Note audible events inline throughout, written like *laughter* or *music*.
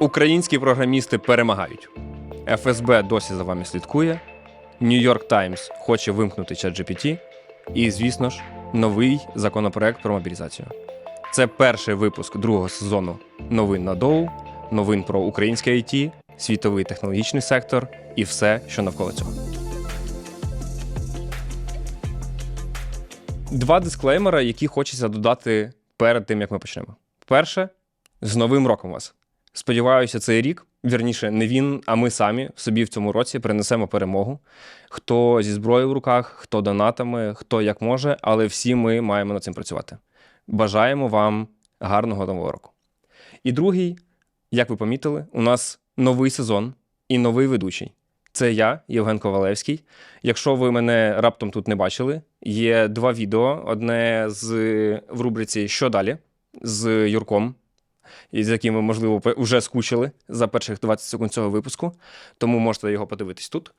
Українські програмісти перемагають. ФСБ досі за вами слідкує. Нью-Йорк Таймс хоче вимкнути ChatGPT. І, звісно ж, новий законопроект про мобілізацію. Це перший випуск другого сезону новин на Доу, новин про українське IT, світовий технологічний сектор і все, що навколо цього. Два дисклеймери, які хочеться додати перед тим, як ми почнемо. Перше, з Новим роком вас. Сподіваюся, цей рік, вірніше, не він, а ми самі собі в цьому році принесемо перемогу. Хто зі зброєю в руках, хто донатами, хто як може, але всі ми маємо над цим працювати. Бажаємо вам гарного нового року. І другий, як ви помітили, у нас новий сезон і новий ведучий. Це я, Євген Ковалевський. Якщо ви мене раптом тут не бачили, є два відео: одне з в рубриці Що далі з Юрком, і з яким ви, можливо, вже скучили за перших 20 секунд цього випуску, тому можете його подивитись тут.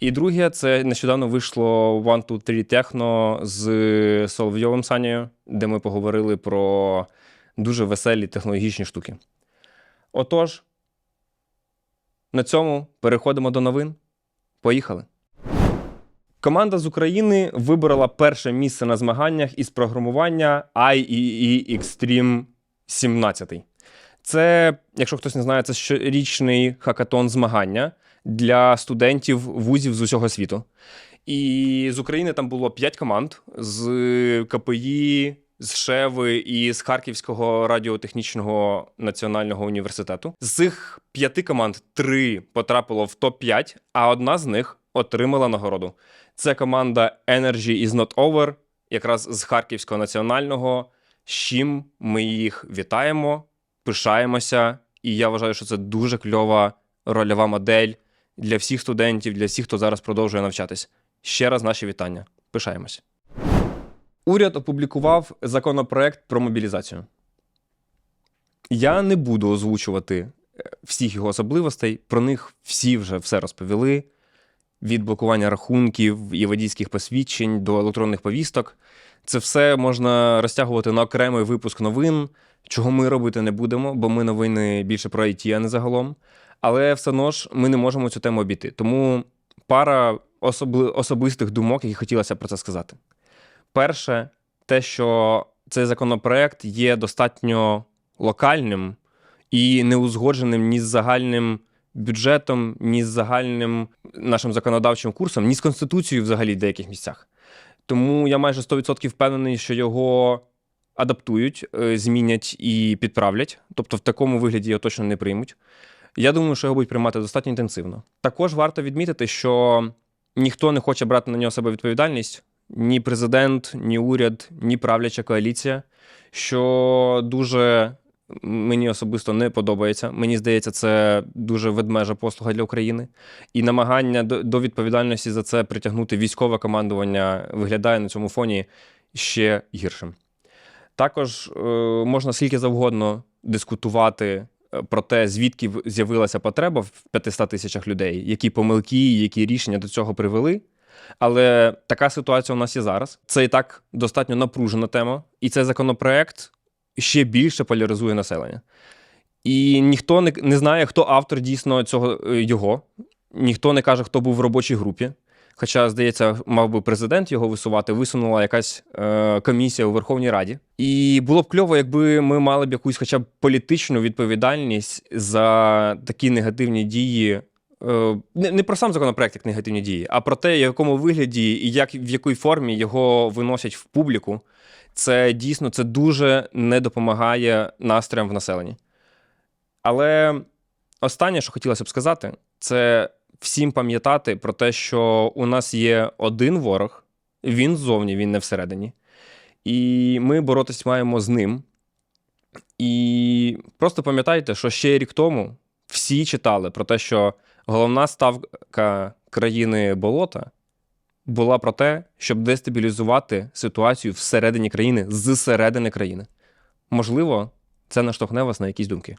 І друге, це нещодавно вийшло One, Two, Three Techno з Соловйовим Санєю, де ми поговорили про дуже веселі технологічні штуки. Отож, на цьому переходимо до новин. Поїхали. Команда з України виборола перше місце на змаганнях із програмування IEE Extreme 17. Це, якщо хтось не знає, це щорічний хакатон змагання для студентів вузів з усього світу. І з України там було 5 команд з КПІ, з Шеви і з Харківського радіотехнічного національного університету. З цих п'яти команд три потрапило в топ-5, а одна з них отримала нагороду. Це команда Energy is not over, якраз з Харківського національного. З чим ми їх вітаємо, пишаємося, і я вважаю, що це дуже кльова рольова модель для всіх студентів, для всіх, хто зараз продовжує навчатись. Ще раз наші вітання. Пишаємось. Уряд опублікував законопроект про мобілізацію. Я не буду озвучувати е, всіх його особливостей. Про них всі вже все розповіли: від блокування рахунків і водійських посвідчень до електронних повісток. Це все можна розтягувати на окремий випуск новин, чого ми робити не будемо, бо ми новини більше про IT, а не загалом. Але все одно ж ми не можемо цю тему обійти. Тому пара особли- особистих думок, які хотілося про це сказати. Перше, те, що цей законопроект є достатньо локальним і не узгодженим ні з загальним бюджетом, ні з загальним нашим законодавчим курсом, ні з конституцією взагалі в деяких місцях. Тому я майже 100% впевнений, що його адаптують, е, змінять і підправлять. Тобто в такому вигляді його точно не приймуть. Я думаю, що його будуть приймати достатньо інтенсивно. Також варто відмітити, що ніхто не хоче брати на нього себе відповідальність. Ні президент, ні уряд, ні правляча коаліція, що дуже мені особисто не подобається. Мені здається, це дуже ведмежа послуга для України. І намагання до, відповідальності за це притягнути військове командування виглядає на цьому фоні ще гіршим. Також е, можна скільки завгодно дискутувати е, про те, звідки з'явилася потреба в 500 тисячах людей, які помилки, які рішення до цього привели. Але така ситуація у нас є зараз. Це і так достатньо напружена тема, і цей законопроект ще більше поляризує населення. І ніхто не, не знає, хто автор дійсно цього е, його. Ніхто не каже, хто був в робочій групі. Хоча, здається, мав би президент його висувати, висунула якась е, комісія у Верховній Раді. І було б кльово, якби ми мали б якусь хоча б політичну відповідальність за такі негативні дії. Е, не, не про сам законопроект як негативні дії, а про те, в якому вигляді і як, в якій формі його виносять в публіку. Це дійсно це дуже не допомагає настроям в населенні. Але останнє, що хотілося б сказати, це всім пам'ятати про те, що у нас є один ворог, він ззовні, він не всередині. І ми боротись маємо з ним. І просто пам'ятайте, що ще рік тому всі читали про те, що головна ставка країни болота була про те, щоб дестабілізувати ситуацію всередині країни, зсередини країни. Можливо, це наштовхне вас на якісь думки.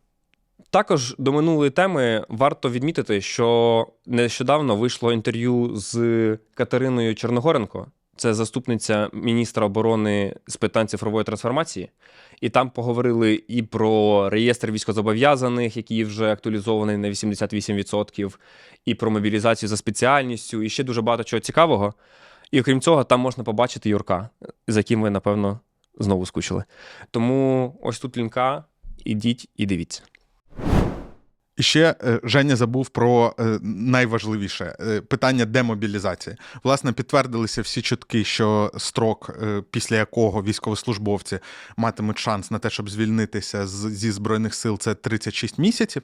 Також до минулої теми варто відмітити, що нещодавно вийшло інтерв'ю з Катериною Чорногоренко. Це заступниця міністра оборони з питань цифрової трансформації. І там поговорили і про реєстр військовозобов'язаних, який вже актуалізований на 88%, і про мобілізацію за спеціальністю, і ще дуже багато чого цікавого. І окрім цього, там можна побачити Юрка, за яким ви, напевно, знову скучили. Тому ось тут лінка, ідіть і дивіться. І ще е, Женя забув про е, найважливіше е, питання демобілізації. Власне, підтвердилися всі чутки, що строк, після якого військовослужбовці матимуть шанс на те, щоб звільнитися зі збройних сил, це 36 місяців.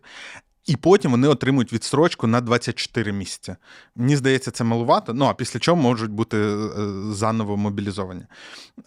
І потім вони отримують відстрочку на 24 місяці. Мені здається, це малувато. Ну а після чого можуть бути е, заново мобілізовані.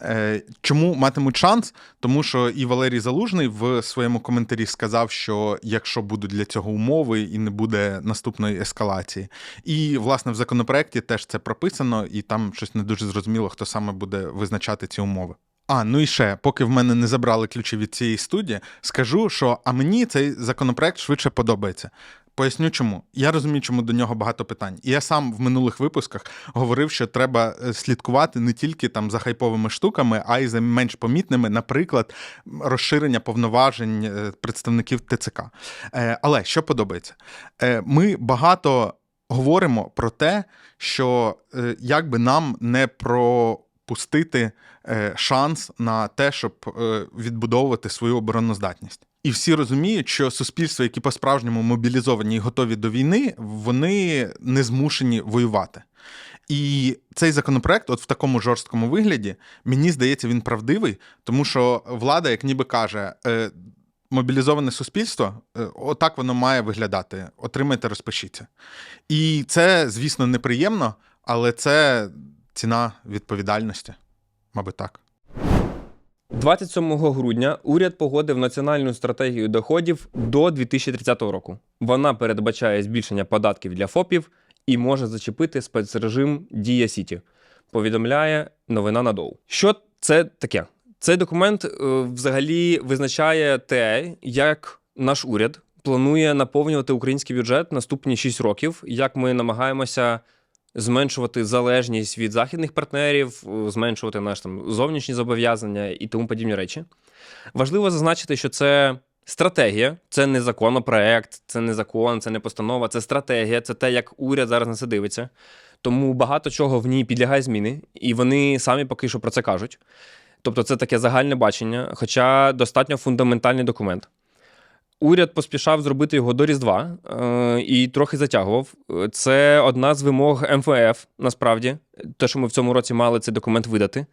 Е, Чому матимуть шанс? Тому що і Валерій Залужний в своєму коментарі сказав, що якщо будуть для цього умови і не буде наступної ескалації. І власне в законопроекті теж це прописано, і там щось не дуже зрозуміло, хто саме буде визначати ці умови. А, ну і ще, поки в мене не забрали ключі від цієї студії, скажу, що а мені цей законопроект швидше подобається. Поясню чому. Я розумію, чому до нього багато питань. І я сам в минулих випусках говорив, що треба е, слідкувати не тільки там за хайповими штуками, а й за менш помітними, наприклад, розширення повноважень е, представників ТЦК. Е, Але що подобається? Ми багато говоримо про те, що як би нам не пропустити е, шанс на те, щоб е, відбудовувати свою обороноздатність. І всі розуміють, що суспільства, які по-справжньому мобілізовані і готові до війни, вони не змушені воювати. І цей законопроект, от в такому жорсткому вигляді, мені здається, він правдивий, тому що влада, як ніби каже, е, мобілізоване суспільство, отак воно має виглядати. Отримайте, розпишіться. І це, звісно, неприємно, але це ціна відповідальності, мабуть, так. 27 грудня уряд погодив національну стратегію доходів до 2030 року. Вона передбачає збільшення податків для ФОПів і може зачепити спецрежим Дія Сіті. Повідомляє новина надову. Що це таке? Цей документ е, взагалі визначає те, як наш уряд планує наповнювати український бюджет наступні 6 років, як ми намагаємося зменшувати залежність від західних партнерів, е, зменшувати наші там зовнішні зобов'язання і тому подібні речі. Важливо зазначити, що це стратегія, це не законопроект, це не закон, це не постанова, це стратегія, це те, як уряд зараз на це дивиться. Тому багато чого в ній підлягає зміни, і вони самі поки що про це кажуть. Тобто, це таке загальне бачення, хоча достатньо фундаментальний документ. Уряд поспішав зробити його до Різдва е, і трохи затягував. Це одна з вимог МФФ, насправді, те, що ми в цьому році мали цей документ видати.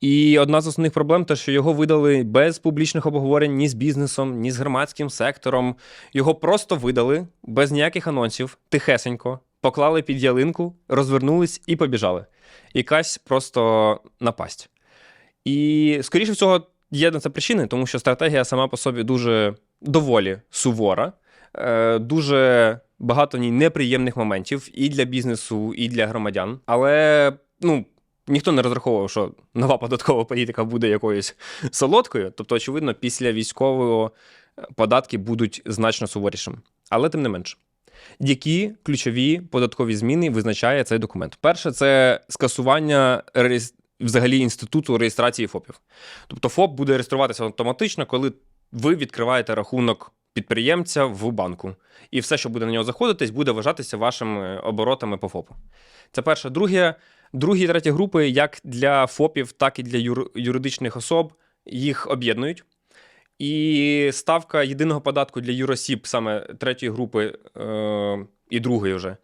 І одна з основних проблем, те, що його видали без публічних обговорень ні з бізнесом, ні з громадським сектором. Його просто видали без ніяких анонсів, тихесенько, поклали під ялинку, розвернулись і побіжали. Якась просто напасть. І, скоріше всього, є на це причини, тому що стратегія сама по собі дуже доволі сувора, е, дуже багато в ній неприємних моментів і для бізнесу, і для громадян. Але ну, ніхто не розраховував, що нова податкова політика буде якоюсь солодкою. Тобто, очевидно, після військового е, податки будуть значно суворішими. Але тим не менше. Які ключові податкові зміни визначає цей документ? Перше, це скасування взагалі інституту реєстрації ФОПів. Тобто ФОП буде реєструватися автоматично, коли ви відкриваєте рахунок підприємця в банку. І все, що буде на нього заходитись, буде вважатися вашими оборотами по ФОПу. Це перше. Друге, другі і треті групи, як для ФОПів, так і для юр- юридичних особ, їх об'єднують. І ставка єдиного податку для юросіб, саме третьої групи е, і другої вже,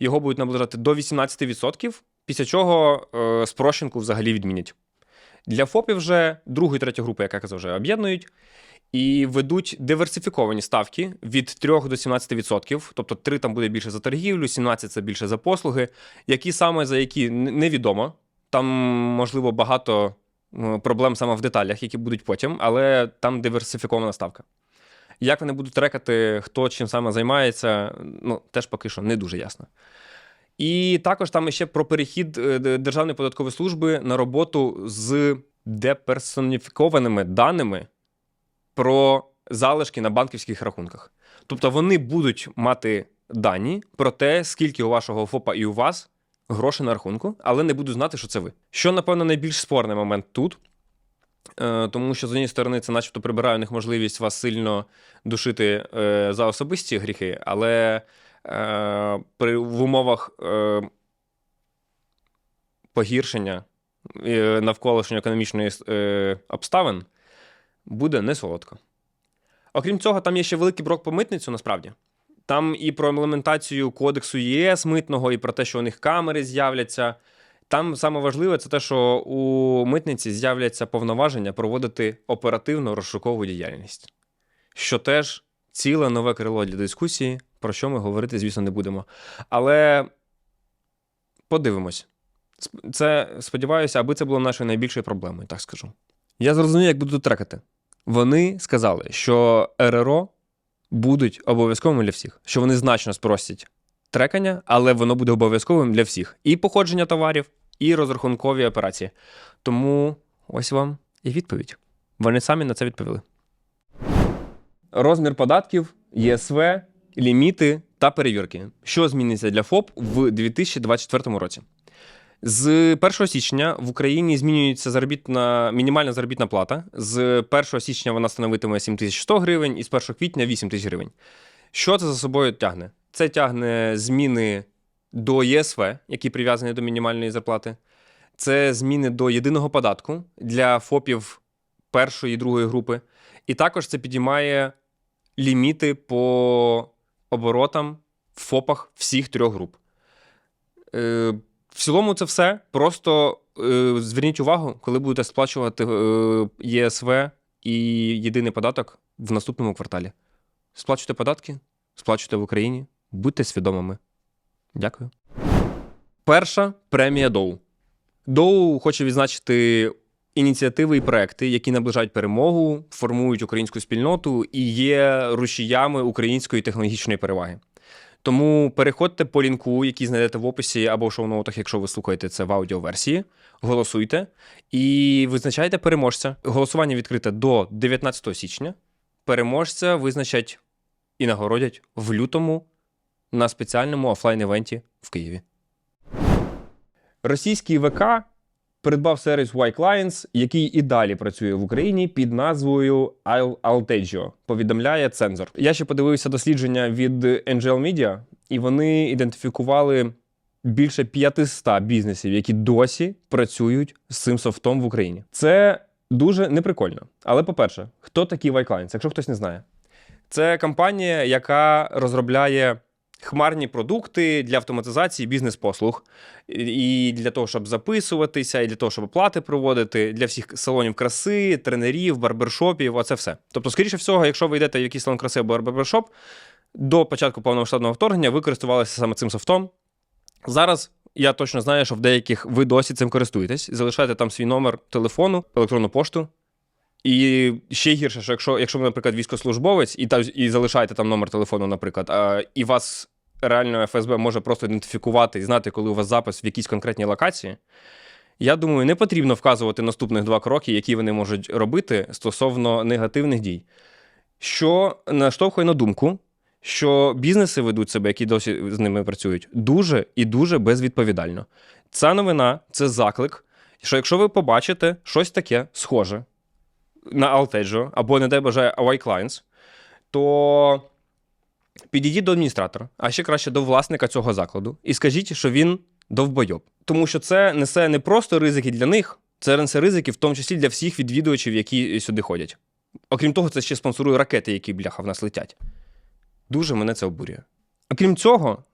його будуть наближати до 18%, після чого е, спрощенку взагалі відмінять. Для ФОПів вже другу і третю групу, як я казав, вже об'єднують і ведуть диверсифіковані ставки від 3 до 17%. Тобто 3 там буде більше за торгівлю, 17 це більше за послуги. Які саме за які невідомо. Там, можливо, багато проблем саме в деталях, які будуть потім, але там диверсифікована ставка. Як вони будуть трекати, хто чим саме займається, ну теж поки що не дуже ясно. І також там ще про перехід е, Державної податкової служби на роботу з деперсоніфікованими даними про залишки на банківських рахунках. Тобто вони будуть мати дані про те, скільки у вашого ФОПа і у вас гроші на рахунку, але не буду знати, що це ви. Що, напевно, найбільш спорний момент тут. Е, Тому що з однієї сторони це начебто прибирає у них можливість вас сильно душити е, за особисті гріхи, але е, при, в умовах погіршення навколишньої економічної обставин буде не солодко. Окрім цього, там є ще великий брок по митницю, насправді. Там і про імплементацію кодексу ЄС митного, і про те, що у них камери з'являться. Там саме важливе це те, що у митниці з'являться повноваження проводити оперативно розшукову діяльність, що теж ціле нове крило для дискусії, про що ми говорити, звісно, не будемо. Але подивимось. Це сподіваюся, аби це було нашою найбільшою проблемою, так скажу. Я зрозумів, як буду трекати. Вони сказали, що РРО будуть обов'язковими для всіх, що вони значно спростять трекання, але воно буде обов'язковим для всіх. І походження товарів, і розрахункові операції. Тому ось вам і відповідь. Вони самі на це відповіли. Розмір податків, ЄСВ, ліміти та перевірки. Що зміниться для ФОП в 2024 році? З 1 січня в Україні змінюється заробітна мінімальна заробітна плата. З 1 січня вона становитиме 7100 гривень і з 1 квітня 8 тисяч гривень. Що це за собою тягне? Це тягне зміни до ЄСВ, які прив'язані до мінімальної зарплати. Це зміни до єдиного податку для ФОПів першої і другої групи. І також це підіймає ліміти по оборотам в ФОПах всіх трьох груп. В цілому це все. Просто е, зверніть увагу, коли будете сплачувати е, ЄСВ і єдиний податок в наступному кварталі. Сплачуйте податки, сплачуйте в Україні, будьте свідомими. Дякую. Перша премія Доу. Доу хоче відзначити ініціативи і проекти, які наближають перемогу, формують українську спільноту і є рушіями української технологічної переваги. Тому переходьте по лінку, який знайдете в описі або в шоу-ноутах, якщо ви слухаєте це в аудіоверсії. Голосуйте і визначайте переможця. Голосування відкрите до 19 січня. Переможця визначать і нагородять в лютому на спеціальному офлайн-івенті в Києві. Російський ВК придбав сервіс Y-Clients, який і далі працює в Україні під назвою Al- Altegio, повідомляє цензор. Я ще подивився дослідження від Angel Media, і вони ідентифікували більше 500 бізнесів, які досі працюють з цим софтом в Україні. Це дуже неприкольно. Але, по-перше, хто такі Y-Clients, якщо хтось не знає, це компанія, яка розробляє хмарні продукти для автоматизації бізнес-послуг. І для того, щоб записуватися, і для того, щоб оплати проводити, для всіх салонів краси, тренерів, барбершопів, оце все. Тобто, скоріше всього, якщо ви йдете в якийсь салон краси або барбершоп, до початку повномасштабного вторгнення ви користувалися саме цим софтом. Зараз я точно знаю, що в деяких ви досі цим користуєтесь. Залишайте там свій номер телефону, електронну пошту. І ще гірше, що якщо, якщо ви, наприклад, військовослужбовець і, та, і залишаєте там номер телефону, наприклад, а, і вас реально ФСБ може просто ідентифікувати і знати, коли у вас запис в якійсь конкретній локації. Я думаю, не потрібно вказувати наступних два кроки, які вони можуть робити стосовно негативних дій. Що наштовхує на думку, що бізнеси ведуть себе, які досі з ними працюють, дуже і дуже безвідповідально. Ця новина це заклик, що якщо ви побачите щось таке схоже на Altejo або, не дай бажає, Away Clients, то підійдіть до адміністратора, а ще краще до власника цього закладу, і скажіть, що він довбойоб. Тому що це несе не просто ризики для них, це несе ризики, в тому числі для всіх відвідувачів, які сюди ходять. Окрім того, це ще спонсорує ракети, які бляха в нас летять. Дуже мене це обурює. Окрім цього,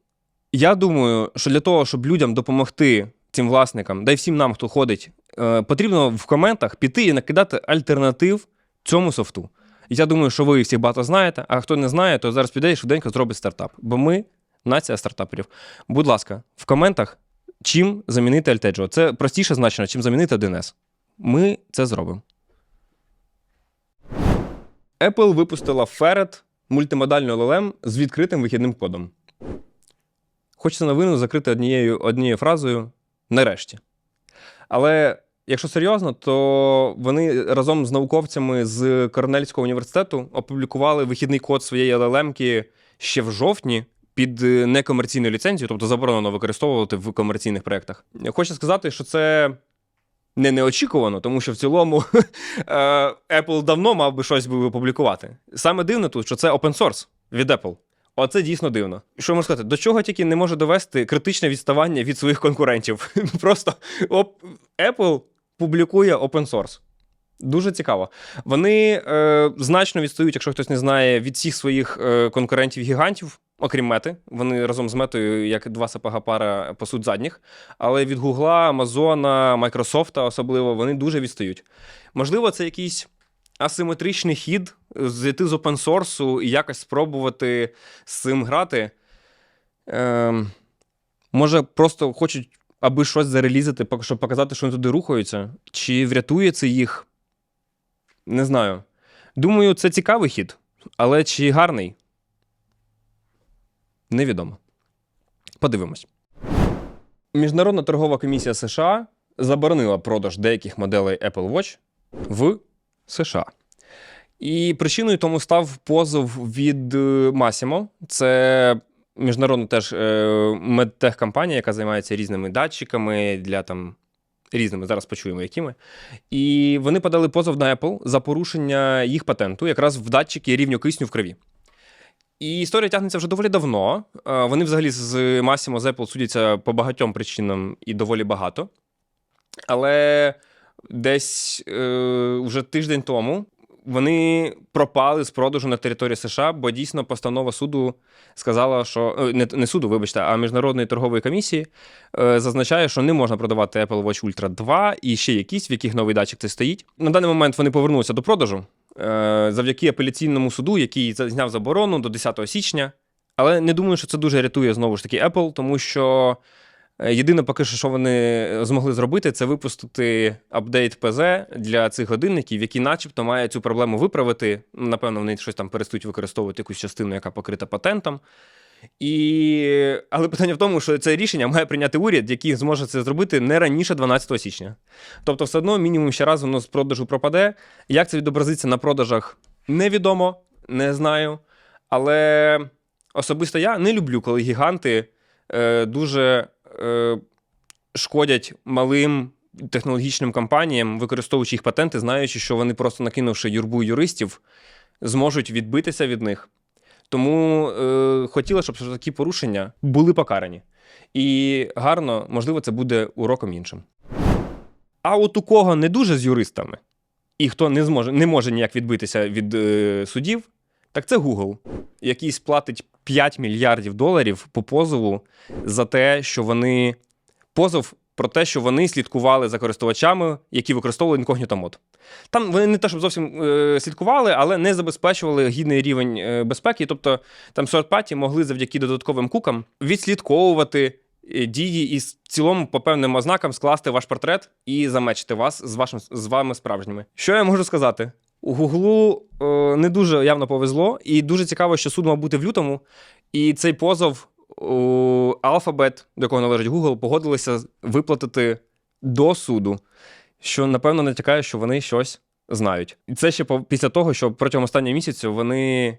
я думаю, що для того, щоб людям допомогти цим власникам, да й всім нам, хто ходить, потрібно в коментах піти і накидати альтернатив цьому софту. Я думаю, що ви всіх багато знаєте, а хто не знає, то зараз піде і швиденько зробить стартап. Бо ми нація стартаперів. Будь ласка, в коментах, чим замінити Altejo. Це простіше значено, чим замінити 1С. Ми це зробимо. Apple випустила Ferret мультимодальну LLM з відкритим вихідним кодом. Хочеться новину закрити однією, однією фразою нарешті. Але якщо серйозно, то вони разом з науковцями з Корнельського університету опублікували вихідний код своєї LLM ще в жовтні під е, некомерційну ліцензію, тобто заборонено використовувати в комерційних проєктах. Хочу сказати, що це не неочікувано, тому що в цілому *laughs* е, Apple давно мав би щось би опублікувати. Саме дивно тут, що це open source від Apple. Оце дійсно дивно. Що можна сказати? До чого тільки не може довести критичне відставання від своїх конкурентів. *laughs* Просто оп, Apple публікує open source. Дуже цікаво. Вони е, значно відстають, якщо хтось не знає, від всіх своїх е, конкурентів-гігантів, окрім мети. Вони разом з метою, як два сапога пара пасуть задніх. Але від Гугла, Амазона, Майкрософта особливо вони дуже відстають. Можливо, це якийсь асиметричний хід зайти з open source і якось спробувати з цим грати. Е, може, просто хочуть, аби щось зарелізити, щоб показати, що вони туди рухаються. Чи врятує це їх? Не знаю. Думаю, це цікавий хід, але чи гарний? Невідомо. Подивимось. Міжнародна торгова комісія США заборонила продаж деяких моделей Apple Watch в США. І причиною тому став позов від е, Massimo. Це міжнародна теж е, медтехкомпанія, яка займається різними датчиками для там різними, зараз почуємо, якими. І вони подали позов на Apple за порушення їх патенту, якраз в датчики рівню кисню в крові. І історія тягнеться вже доволі давно. Е, Вони взагалі з Massimo з Apple судяться по багатьом причинам і доволі багато. Але десь е, вже тиждень тому вони пропали з продажу на території США, бо дійсно постанова суду сказала, що е, не, не суду, вибачте, а міжнародної торгової комісії е, зазначає, що не можна продавати Apple Watch Ultra 2 і ще якісь, в яких новий датчик це стоїть. На даний момент вони повернулися до продажу е, завдяки апеляційному суду, який зняв заборону до 10 січня. Але не думаю, що це дуже рятує знову ж таки Apple, тому що єдине поки що, що вони змогли зробити, це випустити апдейт ПЗ для цих годинників, які начебто має цю проблему виправити. Напевно, вони щось там перестають використовувати якусь частину, яка покрита патентом. І... Але питання в тому, що це рішення має прийняти уряд, який зможе це зробити не раніше 12 січня. Тобто, все одно мінімум ще раз воно з продажу пропаде. Як це відобразиться на продажах, невідомо, не знаю. Але особисто я не люблю, коли гіганти е, дуже е, шкодять малим технологічним компаніям, використовуючи їх патенти, знаючи, що вони просто накинувши юрбу юристів, зможуть відбитися від них. Тому е, хотіла, щоб такі порушення були покарані. І гарно, можливо, це буде уроком іншим. А от у кого не дуже з юристами, і хто не зможе не може ніяк відбитися від е, судів, так це Google, який сплатить 5 мільярдів доларів по позову за те, що вони позов про те, що вони слідкували за користувачами, які використовували інкогніто мод. Там вони не те, щоб зовсім е, слідкували, але не забезпечували гідний рівень е, безпеки. Тобто там сорт-паті могли завдяки додатковим кукам відслідковувати е, дії і в цілому по певним ознакам скласти ваш портрет і замечити вас з вашим з вами справжніми. Що я можу сказати? У Гуглу е, не дуже явно повезло, і дуже цікаво, що суд мав бути в лютому, і цей позов Alphabet, до якого належить Google, погодилися виплатити до суду, що напевно натякає, що вони щось знають. І це ще після того, що протягом останнього місяцю вони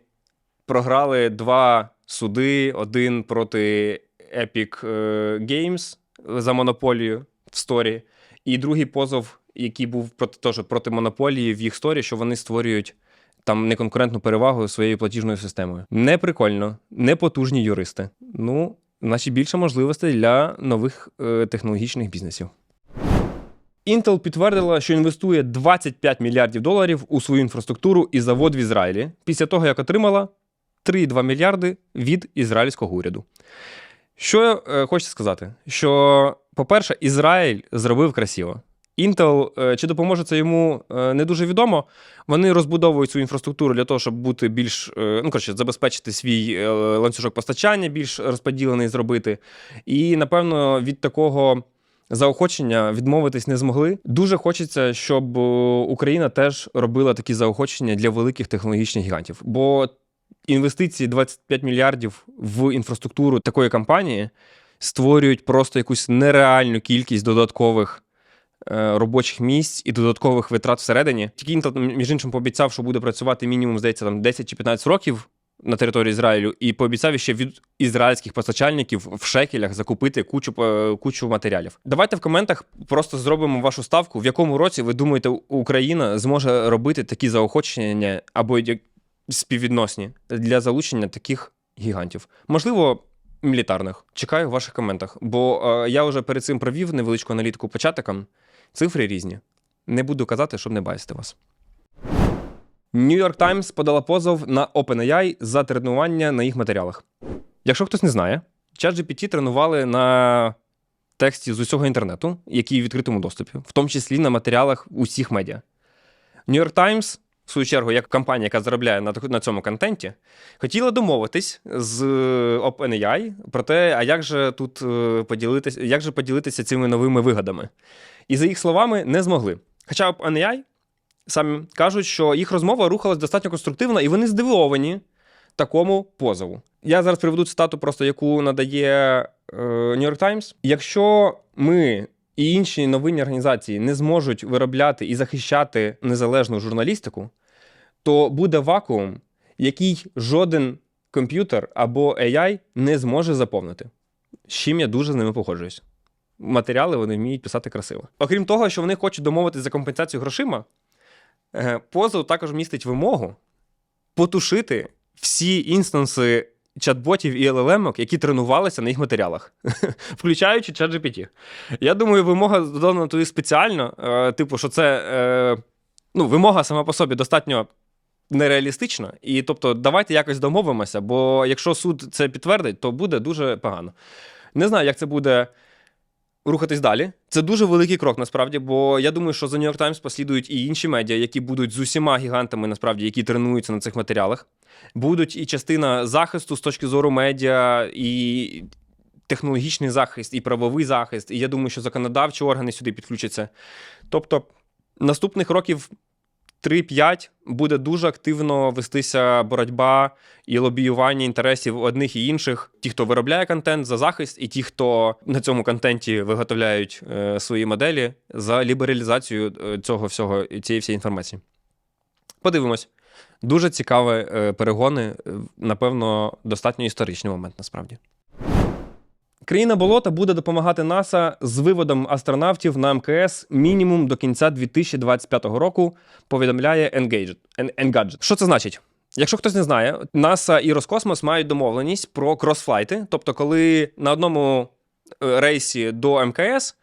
програли два суди: один проти Epic е, Games за монополію в сторі, і другий позов, який був проти теж проти монополії в їх сторі, що вони створюють. Там неконкурентну перевагу своєю платіжною системою. Не прикольно, не потужні юристи. Ну, значить, більше можливостей для нових е, технологічних бізнесів. Intel підтвердила, що інвестує 25 мільярдів доларів у свою інфраструктуру і завод в Ізраїлі після того, як отримала 3,2 мільярди від ізраїльського уряду. Що е, хочеться сказати? Що, по-перше, Ізраїль зробив красиво. Intel, е, чи допоможе це йому, е, не дуже відомо. Вони розбудовують свою інфраструктуру для того, щоб бути більш, е, ну коротше, забезпечити свій ланцюжок постачання, більш розподілений зробити. І, напевно, від такого заохочення відмовитись не змогли. Дуже хочеться, щоб Україна теж робила такі заохочення для великих технологічних гігантів. Бо інвестиції 25 мільярдів в інфраструктуру такої компанії створюють просто якусь нереальну кількість додаткових робочих місць і додаткових витрат всередині. Тільки Intel, між іншим, пообіцяв, що буде працювати мінімум, здається, там 10 чи 15 років на території Ізраїлю і пообіцяв ще від ізраїльських постачальників в шекелях закупити кучу, е, кучу матеріалів. Давайте в коментах просто зробимо вашу ставку, в якому році ви думаєте, Україна зможе робити такі заохочення або співвідносні для залучення таких гігантів. Можливо, мілітарних. Чекаю в ваших коментах, бо е, я вже перед цим провів невеличку аналітику по чатикам. Цифри різні. Не буду казати, щоб не бачити вас. New York Times подала позов на OpenAI за тренування на їх матеріалах. Якщо хтось не знає, ChatGPT тренували на тексті з усього інтернету, який в відкритому доступі, в тому числі на матеріалах усіх медіа. New York Times, в свою чергу, як компанія, яка заробляє на, на цьому контенті, хотіла домовитись з OpenAI про те, а як же тут е, поділитися, як же поділитися цими новими вигадами. І за їх словами, не змогли. Хоча OpenAI самі кажуть, що їх розмова рухалась достатньо конструктивно, і вони здивовані такому позову. Я зараз приведу цитату, просто яку надає е, New York Times. Якщо ми і інші новинні організації не зможуть виробляти і захищати незалежну журналістику, то буде вакуум, який жоден комп'ютер або AI не зможе заповнити. З чим я дуже з ними погоджуюсь. Матеріали вони вміють писати красиво. Окрім того, що вони хочуть домовитися за компенсацію грошима, е, позов також містить вимогу потушити всі інстанси чат-ботів і LLM, які тренувалися на їх матеріалах, *laughs* включаючи ChatGPT. Я думаю, вимога додана туди спеціально, е, типу, що це е, ну, вимога сама по собі достатньо нереалістична. І тобто, давайте якось домовимося, бо якщо суд це підтвердить, то буде дуже погано. Не знаю, як це буде рухатись далі. Це дуже великий крок, насправді, бо я думаю, що за New York Times послідують і інші медіа, які будуть з усіма гігантами, насправді, які тренуються на цих матеріалах. Будуть і частина захисту з точки зору медіа, і технологічний захист, і правовий захист. І я думаю, що законодавчі органи сюди підключаться. Тобто, наступних років 3-5 буде дуже активно вестися боротьба і лобіювання інтересів одних і інших. Ті, хто виробляє контент за захист, і ті, хто на цьому контенті виготовляють е, свої моделі за лібералізацію е, цього всього цієї всієї інформації. Подивимось. Дуже цікаві е, перегони. Напевно, достатньо історичний момент насправді. Країна болота буде допомагати НАСА з виводом астронавтів на МКС мінімум до кінця 2025 року, повідомляє Engadget. Engadget. Що це значить? Якщо хтось не знає, НАСА і Роскосмос мають домовленість про кросфлайти, тобто, коли на одному е, рейсі до МКС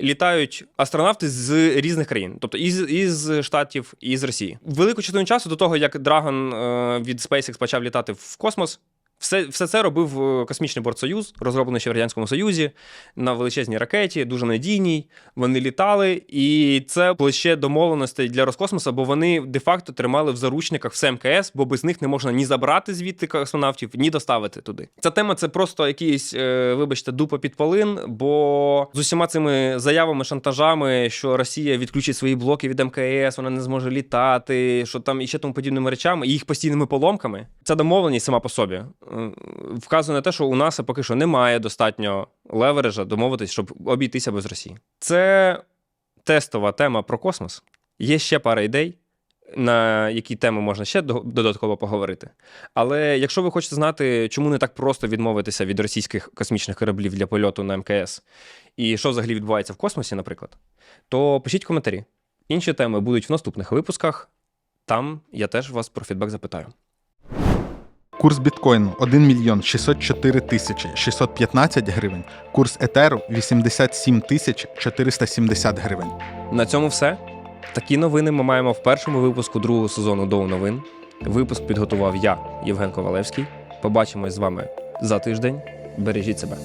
літають астронавти з різних країн, тобто із, із Штатів, і з Росії. Велику частину часу до того, як Dragon е, від SpaceX почав літати в космос, все, все це робив е, космічний бортсоюз, розроблений ще в Радянському Союзі, на величезній ракеті, дуже надійній. Вони літали, і це було ще домовленостей для Роскосмоса, бо вони де-факто тримали в заручниках все МКС, бо без них не можна ні забрати звідти космонавтів, ні доставити туди. Ця тема це просто якийсь, е, вибачте, дупа під полин, бо з усіма цими заявами, шантажами, що Росія відключить свої блоки від МКС, вона не зможе літати, що там і ще тому подібними речами, і їх постійними поломками. Ця домовленість сама по собі вказує на те, що у нас поки що немає достатньо левережа домовитись, щоб обійтися без Росії. Це тестова тема про космос. Є ще пара ідей, на які теми можна ще додатково поговорити. Але якщо ви хочете знати, чому не так просто відмовитися від російських космічних кораблів для польоту на МКС, і що взагалі відбувається в космосі, наприклад, то пишіть коментарі. Інші теми будуть в наступних випусках. Там я теж вас про фідбек запитаю. Курс біткоїну 1 мільйон 604 тисячі 615 гривень. Курс етеру 87 тисяч 470 гривень. На цьому все. Такі новини ми маємо в першому випуску другого сезону Доу новин. Випуск підготував я, Євген Ковалевський. Побачимось з вами за тиждень. Бережіть себе.